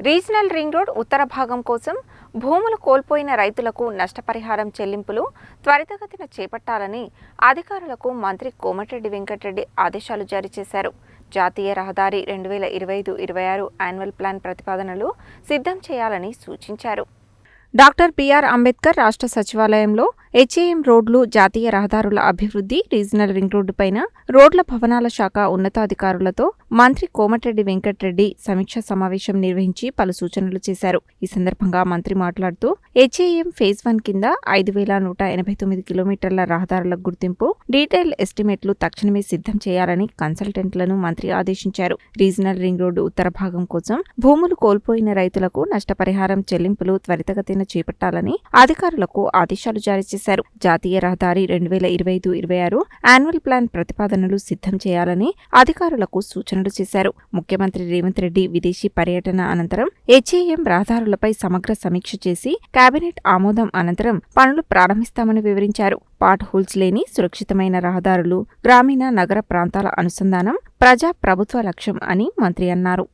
Regional ring road ఉత్తర భాగం కోసం భూములు కోల్పోయిన రైతులకు నష్టపరిహారం చెల్లింపులు త్వరితగతిన చేపట్టాలని అధికారులకు మంత్రి కోమటిరెడ్డి వెంకటరెడ్డి ఆదేశాలు జారీ చేశారు. జాతీయ రహదారి రెండు వేల ఇరవై ఐదు ఇరవై ఆరు యాన్యువల్ ప్లాన్ ప్రతిపాదనలు సిద్ధం చేయాలని సూచించారు. డాక్టర్ బిఆర్ అంబేద్కర్ రాష్ట్ర సచివాలయంలో హెచ్ఏఎం రోడ్లు జాతీయ రహదారుల అభివృద్ధి రీజనల్ రింగ్ రోడ్డు పైన రోడ్ల భవనాల శాఖ ఉన్నతాధికారులతో మంత్రి కోమటిరెడ్డి వెంకటరెడ్డి సమీక్షా సమావేశం నిర్వహించి పలు సూచనలు చేశారు. ఈ సందర్భంగా మంత్రి మాట్లాడుతూ హెచ్ఏఎం ఫేజ్ వన్ కింద ఐదు వేల నూట ఎనభై తొమ్మిది కిలోమీటర్ల రహదారుల గుర్తింపు డీటెయిల్ ఎస్టిమేట్లు తక్షణమే సిద్ధం చేయాలని కన్సల్టెంట్లను మంత్రి ఆదేశించారు. రీజనల్ రింగ్ రోడ్డు ఉత్తర భాగం కోసం భూములు కోల్పోయిన రైతులకు నష్టపరిహారం చెల్లింపులు త్వరితగతిన చేపట్టాలని అధికారులకు ఆదేశాలు జారీ చేశారు. జాతీయ రహదారి రెండు వేల ఇరవై ఐదు ఇరవై ఆరు యాన్యువల్ ప్లాన్ ప్రతిపాదనలు సిద్ధం చేయాలని అధికారులకు సూచనలు చేశారు. ముఖ్యమంత్రి రేవంత్ రెడ్డి విదేశీ పర్యటన అనంతరం హెచ్ఏఎం రహదారులపై సమగ్ర సమీక్ష చేసి కేబినెట్ ఆమోదం అనంతరం పనులు ప్రారంభిస్తామని వివరించారు. పాట్ హోల్స్ లేని సురక్షితమైన రహదారులు గ్రామీణ నగర ప్రాంతాల అనుసంధానం ప్రజా ప్రభుత్వ లక్ష్యం అని మంత్రి అన్నారు.